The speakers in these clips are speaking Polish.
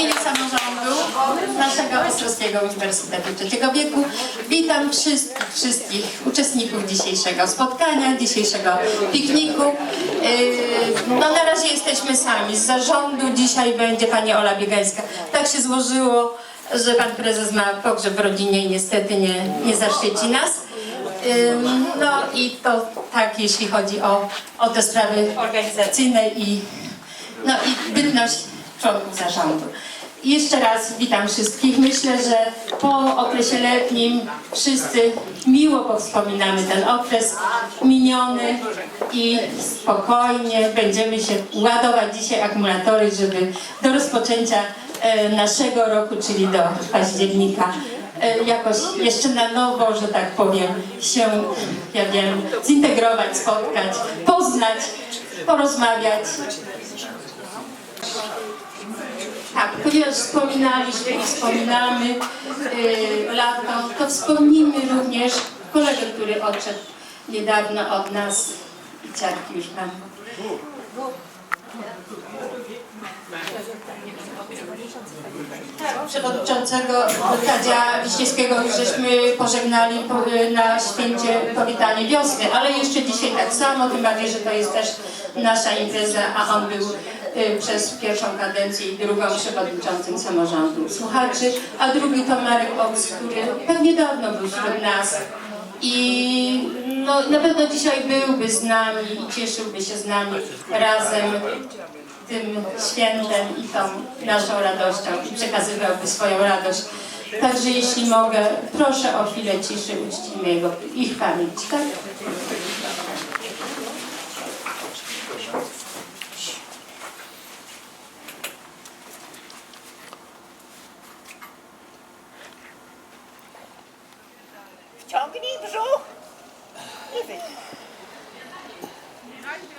imieniu samorządu naszego Ostrowskiego Uniwersytetu Trzeciego Wieku witam wszystkich, wszystkich uczestników dzisiejszego spotkania, dzisiejszego pikniku. Yy, No na razie jesteśmy sami. Z zarządu dzisiaj będzie pani Ola Biegańska. Tak się złożyło, że pan prezes ma pogrzeb w rodzinie i niestety nie, nie zaszczyci nas. No i to tak, jeśli chodzi o, o te sprawy organizacyjne i, no i bytność członków zarządu. Jeszcze raz witam wszystkich. Myślę, że po okresie letnim wszyscy miło powspominamy ten okres miniony i spokojnie będziemy się ładować dzisiaj akumulatory, żeby do rozpoczęcia e, naszego roku, czyli do października, e, jakoś jeszcze na nowo, że tak powiem, się, ja wiem, zintegrować, spotkać, poznać, porozmawiać. Tak, ponieważ wspominaliśmy i wspominamy yy, lato, to wspomnimy również kolegę, który odszedł niedawno od nas i ciarki już mam. Przewodniczącego Tadzia Wiśniewskiego już żeśmy pożegnali po- na święcie powitanie wiosny, ale jeszcze dzisiaj tak samo, tym bardziej, że to jest też nasza impreza, a on był y, przez pierwszą kadencję i drugą przewodniczącym samorządu słuchaczy, a drugi to Marek Oks, który pewnie dawno był wśród nas i no, na pewno dzisiaj byłby z nami i cieszyłby się z nami razem tym świętem i tą naszą radością i przekazywałby swoją radość. Także jeśli mogę, proszę o chwilę ciszy, uczcijmy jego, ich pamięć, tak? Wciągnij brzuch i wydech.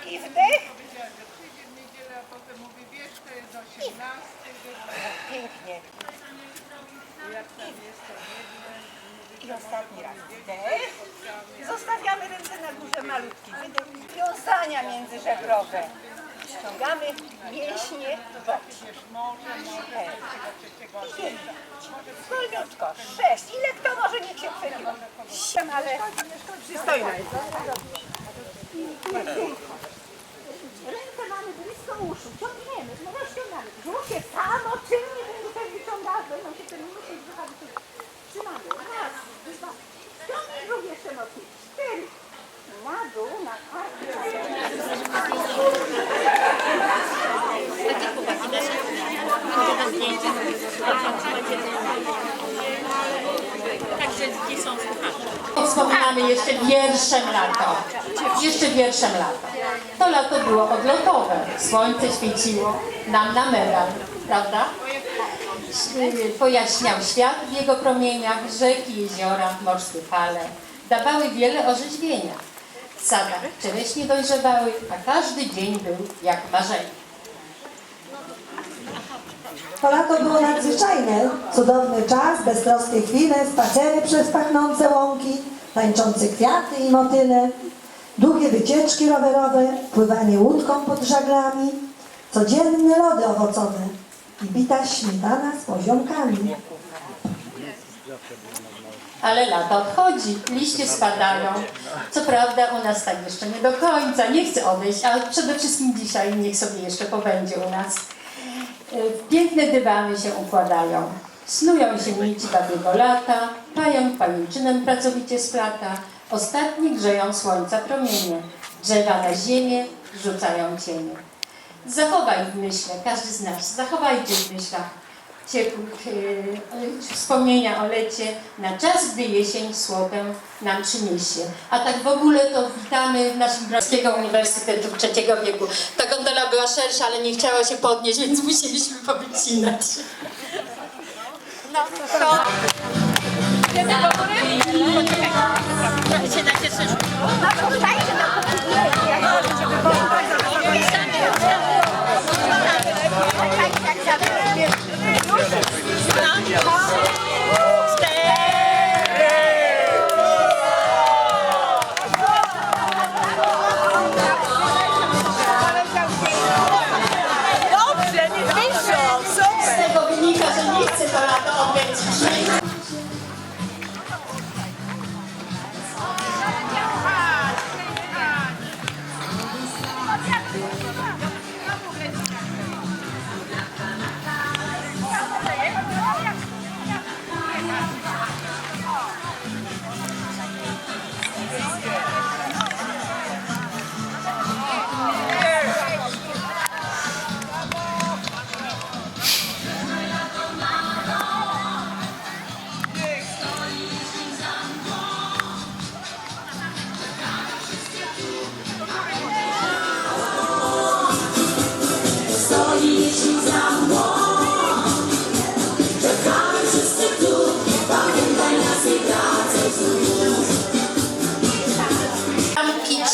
I wdech. Tydzień, niedzielę, a potem mówi, wiesz, to jest 18, Pięknie. jak tam jest to jedno. I ostatni raz. Wdech. Zostawiamy ręce na górze malutki. Wydech. Wiązania międzyżebrowe. Ściągamy mięśnie w bok. Okej. I jedno. Wolniutko. Sześć. Ile kto może, niech się przebiła. Siam, ale przystojna. Ręce mamy blisko uszu, ciągniemy, no rozciągamy. Brzuch się samo czynnie będzie wyciągać, będą się ten musi brzucha wyciągać. Trzymamy. Raz, jeszcze mocniej. Cztery. Na dół, na Wspominamy jeszcze wierszem lato. Jeszcze wierszem lato. To lato było odlotowe. Słońce świeciło nam na medal, prawda? Pojaśniał świat w jego promieniach, rzeki, jeziora, morskie fale. Dawały wiele orzeźwienia. W sadach czereśnie dojrzewały, a każdy dzień był jak marzenie. To lato było nadzwyczajne, cudowny czas, beztroskie chwile, spacery przez pachnące łąki, tańczące kwiaty i motyle, długie wycieczki rowerowe, pływanie łódką pod żaglami, codzienne lody owocowe i bita śmietana z poziomkami. Ale lato odchodzi, liście spadają. Co prawda u nas tak jeszcze nie do końca, nie chcę odejść, ale przede wszystkim dzisiaj niech sobie jeszcze pobędzie u nas. Y, Piękne dywany się układają. Snują się nici babiego lata, pająk pajęczynem pracowicie splata. Ostatni grzeją słońca promienie, drzewa na ziemię rzucają cienie. Zachowaj w myśle, każdy z nas, zachowajcie w myślach ciepłych yy, wspomnienia o lecie na czas, gdy jesień słowę nam przyniesie. A tak w ogóle to witamy naszym Wrocławskiego Uniwersytetu Trzeciego Wieku. Ta gondola była szersza, ale nie chciała się podnieść, więc musieliśmy powycinać. No, to... Idziemy do góry? Poczekaj. się. No to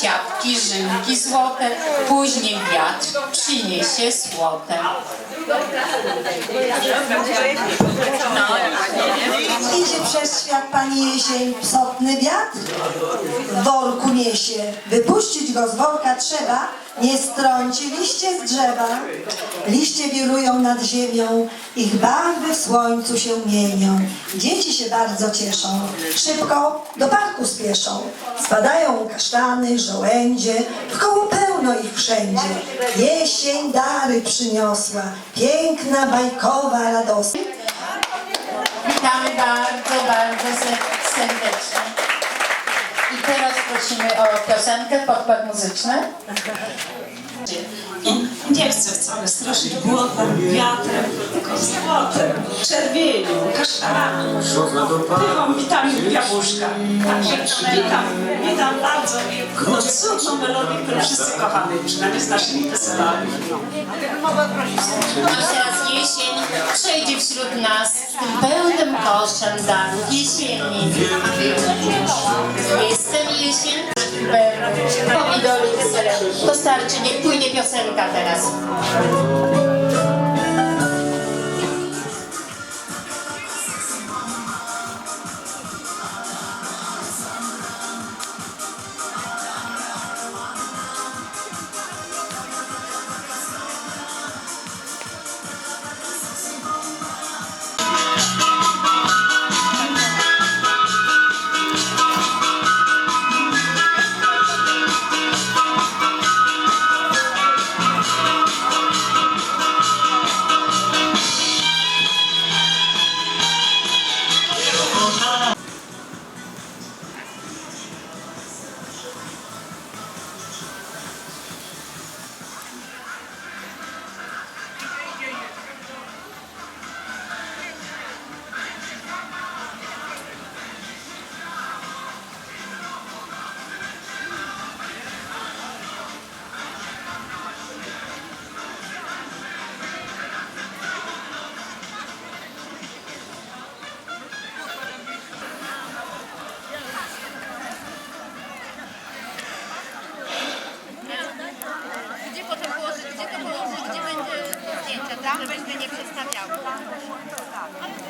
ciapki, żynki złote, później wiatr przyniesie słotę. Idzie przez świat pani jesień, psotny wiatr w worku niesie. Wypuścić go z worka trzeba, nie strąci liście z drzewa. Liście wirują nad ziemią, ich barwy w słońcu się mienią. Dzieci się bardzo cieszą, szybko do parku spieszą. Spadają kasztany, żołędzie, w koło pełno ich wszędzie. Jesień dary przyniosła, piękna, bajkowa, radosna. Witamy bardzo, bardzo se- serdecznie. I teraz prosimy o piosenkę, podkład muzyczny. Nie chcę wcale straszyć głodem, wiatrem, tylko złotem, czerwienią, kasztanem, pyłą witamin jabłuszka. Także witam, witam bardzo no, cudną melodię, którą wszyscy kochamy, przynajmniej z naszymi festiwalami. A teraz jesień przejdzie wśród nas pełnym koszem darów jesienni. Jestem jesień, pomidory i ser. To starczy, niech płynie piosenka teraz.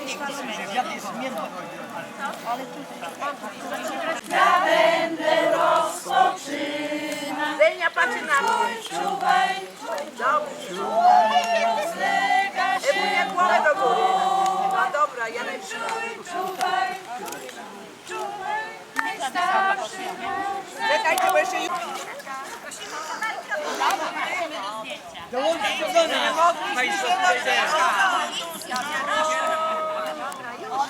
Niech gdzieś będzie. Zenia patrzy na mnie. Ewunia głowę do góry. No dobra, ja najpierw. Czekajcie, bo jeszcze. Nie mogliście się dowiedzieć.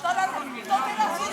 todas las